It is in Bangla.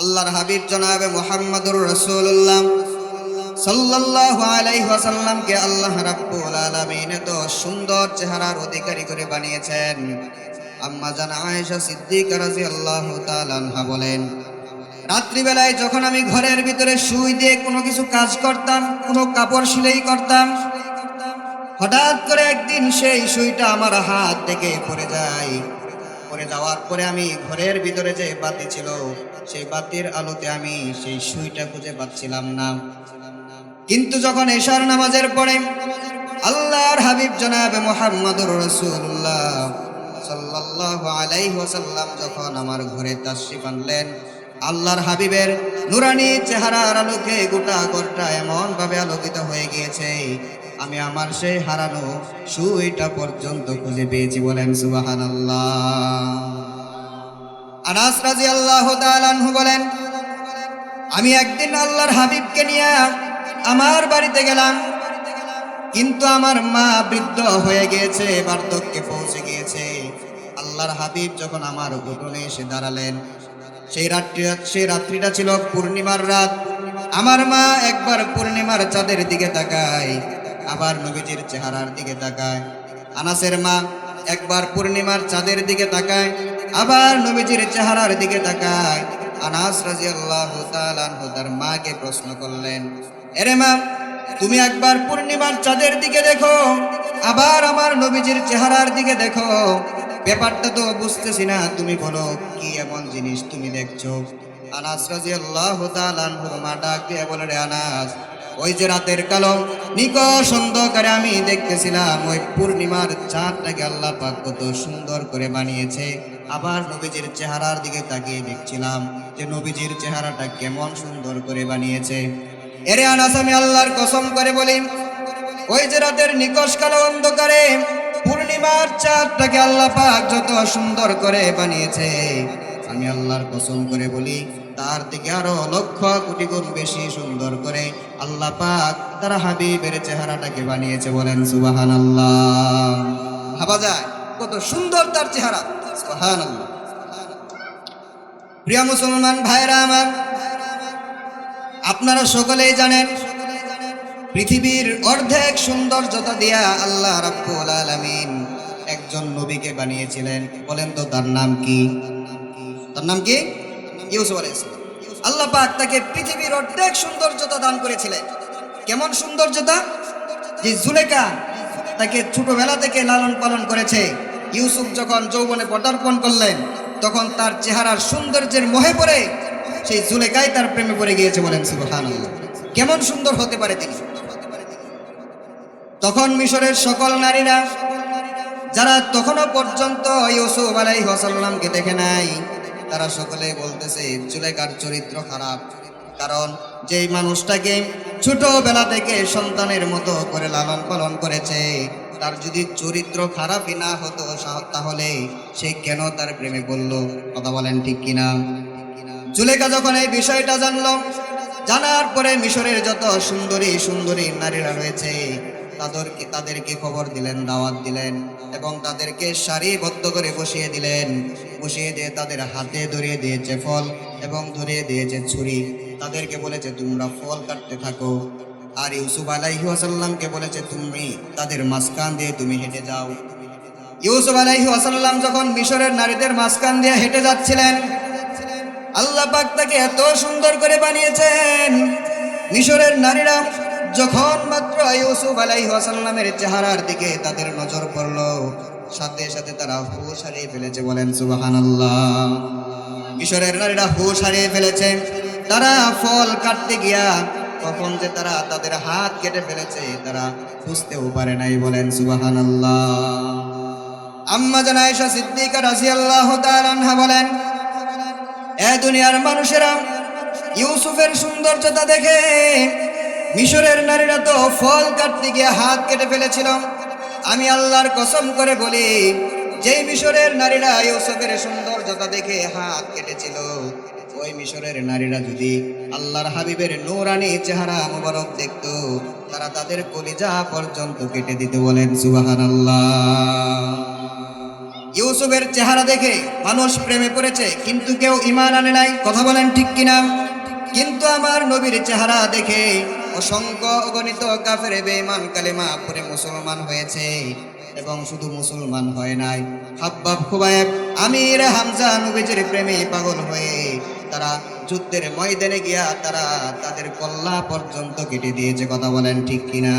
আল্লাহর হাবিব জনাবে মোহাম্মদুর রসুল্লাহ সাল্লাল্লাহু আলাইহি ওয়াসাল্লামকে আল্লাহ রাব্বুল আলামিন এত সুন্দর চেহারার অধিকারী করে বানিয়েছেন। আম্মা জান আয়েশা সিদ্দিকা রাদিয়াল্লাহু তাআলা আনহা বলেন, রাত্রিবেলায় যখন আমি ঘরের ভিতরে শুই দিয়ে কোনো কিছু কাজ করতাম, কোনো কাপড় সেলাই করতাম, হঠাৎ করে একদিন সেই সুইটা আমার হাত থেকে পড়ে যায়। পড়ে যাওয়ার পরে আমি ঘরের ভিতরে যে বাতি ছিল, সেই বাতির আলোতে আমি সেই সুইটা খুঁজে পাচ্ছিলাম না। কিন্তু যখন এশার নামাজের পরে আল্লাহর হাবিব জনাব মোহাম্মদুর রসুল্লাহ যখন আমার ঘরে আনলেন, আল্লাহর হাবিবের নুরানি চেহারার আলোকে গোটা ভাবে আলোকিত হয়ে গিয়েছে আমি আমার সেই হারানো সুইটা পর্যন্ত খুঁজে পেয়েছি বলেন সুবহানাল্লাহ। আনাস রাদিয়াল্লাহু তাআলা আনহু বলেন, আমি একদিন আল্লাহর হাবিবকে নিয়ে আমার বাড়িতে গেলাম, কিন্তু আমার মা বৃদ্ধ হয়ে গিয়েছে, বার্ধক্যে পৌঁছে গিয়েছে। আল্লাহর হাবিব যখন আমার উঠোনে এসে দাঁড়ালেন, সেই রাত্রি, সেই রাত্রিটা ছিল পূর্ণিমার রাত। আমার মা একবার পূর্ণিমার চাঁদের দিকে তাকায় আবার নবীজির চেহারার দিকে তাকায়। আনাসের মা একবার পূর্ণিমার চাঁদের দিকে তাকায়, আবার নবীজির চেহারার দিকে তাকায়। আনাস তাআলা আনহু তার মাকে প্রশ্ন করলেন, এরে মা, তুমি একবার পূর্ণিমার চাঁদের দিকে দেখো, আবার আমার নবীজির চেহারার দিকে দেখো। ব্যাপারটা তো বুঝতেছি না, তুমি বলো, কি এমন জিনিস তুমি দেখছ? আনাস রাজিয়াল্লাহু তাআলা আনহু মা ডাক দিয়ে বলে, রে আনাস ওই যে রাতের কালো নিকষ অন্ধকারে আমি দেখতেছিলাম ওই পূর্ণিমার চাঁদটাকে আল্লাহ পাক কত সুন্দর করে বানিয়েছে। আবার নবীজির চেহারার দিকে তাকিয়ে দেখছিলাম যে নবীজির চেহারাটা কেমন সুন্দর করে বানিয়েছে। এরে আনাস, আমি আল্লাহর কসম করে বলি, ওই যে রাতের নিকষ কালো অন্ধকারে পূর্ণিমার চাঁদটাকে আল্লাহ পাক যত সুন্দর করে বানিয়েছে। আমি আল্লাহর কসম করে বলি তার থেকে আরও লক্ষ কোটি গুণ বেশি সুন্দর করে আল্লাহ পাক তার হাবিবের চেহারাটাকে বানিয়েছে বলেন সুবাহান আল্লাহ ভাবা যায়, কত সুন্দর তার চেহারা। সুবাহান প্রিয় মুসলমান ভাইরা আমার, আপনারা সকলেই জানেন, পৃথিবীর অর্ধেক সৌন্দর্যতা দিয়া আল্লাহ রাব্বুল আলামিন একজন নবীকে বানিয়েছিলেন। বলেন তো তার নাম কি? তার নাম কি? ইউসুফ আলাইহিস সালাম। আল্লাহ পাক তাকে পৃথিবীর অর্ধেক সৌন্দর্যতা দান করেছিলেন। কেমন সৌন্দর্যতা? যে জুলেকা তাকে ছোটবেলা থেকে লালন পালন করেছে। ইউসুফ যখন যৌবনে পদার্পণ করলেন, তখন তার চেহারার সৌন্দর্যের মোহে পড়ে সেই জুলেকাই তার প্রেমে পড়ে গিয়েছে বলেন সুবহানাল্লাহ। কেমন সুন্দর হতে পারে তিনি। তখন মিশরের সকল নারীরা, যারা তখনও পর্যন্ত ইউসুফ আলাই ওয়াসাল্লামকে দেখে নাই তারা সকলে বলতেছে জুলেখার চরিত্র খারাপ। কারণ যেই মানুষটাকে ছোটবেলা থেকে সন্তানের মতো করে লালন পালন করেছে, তার যদি চরিত্র খারাপই না হতো তাহলে সে কেন তার প্রেমে পড়ল? কথা বলেন ঠিক কিনা? জুলেখা যখন এই বিষয়টা জানলো, জানার পরে মিশরের যত সুন্দরী সুন্দরী নারীরা রয়েছে, তাদেরকে তাদেরকে খবর দিলেন, দাওয়াত দিলেন, এবং তাদেরকে সারিবদ্ধ করে বসিয়ে দিলেন। বসিয়ে দিয়ে তাদের হাতে ধরিয়ে দিয়েছে ফল এবং ধরিয়ে দিয়েছে ছুরি। তাদেরকে বলেছে, তোমরা ফল কাটতে থাকো। আর ইউসুফ আলাইহি ওয়াসাল্লামকে বলেছে, তুমি তাদের মাঝখান দিয়ে তুমি হেঁটে যাও। ইউসুফ আলাইহি ওয়াসাল্লাম যখন মিশরের নারীদের মাঝখান দিয়ে হেঁটে যাচ্ছিলেন, আল্লাহ পাক তাকে এত সুন্দর করে বানিয়েছেন। মিশরের নারীরা যখন মাত্র ইউসুফ আলাইহি ওয়াসাল্লামের চেহারার দিকে তাদের নজর পড়ল সাথে সাথে তারা হুশ হারিয়ে ফেলেছে, বলেন সুবহানাল্লাহ। মিশরের নারীরা হুশ হারিয়ে ফেলেছে। তারা ফল কাটতে গিয়া কখন যে তারা তাদের হাত কেটে ফেলেছে, তারা বুঝতেও পারে নাই, বলেন সুবাহান আল্লাহ আম্মা জান আয়েশা সিদ্দিকা রাদিয়াল্লাহু তাআলা আনহা বলেন, এ দুনিয়ার মানুষেরা ইউসুফের সৌন্দর্যতা দেখে মিশরের নারীরা তো ফল কাটতে গিয়ে হাত কেটে ফেলেছিল। আমি আল্লাহর কসম করে বলি, যেই মিশরের নারীরা ইউসুফের সৌন্দর্যতা দেখে হাত কেটেছিল, ওই মিশরের নারীরা যদি আল্লাহর হাবিবের নূরানি চেহারা মুবারক দেখতো, তারা তাদের কলিজা পর্যন্ত কেটে দিতে বলেন সুবহানাল্লাহ। ইউসুফের চেহারা দেখে মানুষ প্রেমে পড়েছে, কিন্তু কেউ ইমান আনে নাই, কথা বলেন ঠিক কিনা? কিন্তু আমার নবীর চেহারা দেখে অসংখ্য অগণিত কাফের বেঈমান কালেমা পরে মুসলমান হয়েছে এবং শুধু মুসলমান হয় নাই। হাব্বাব খুবায়েব, আমির হামজা নবীজির প্রেমে পাগল হয়ে তারা যুদ্ধের ময়দানে গিয়া তারা তাদের কল্লা পর্যন্ত কেটে দিয়েছে, কথা বলেন ঠিক কিনা?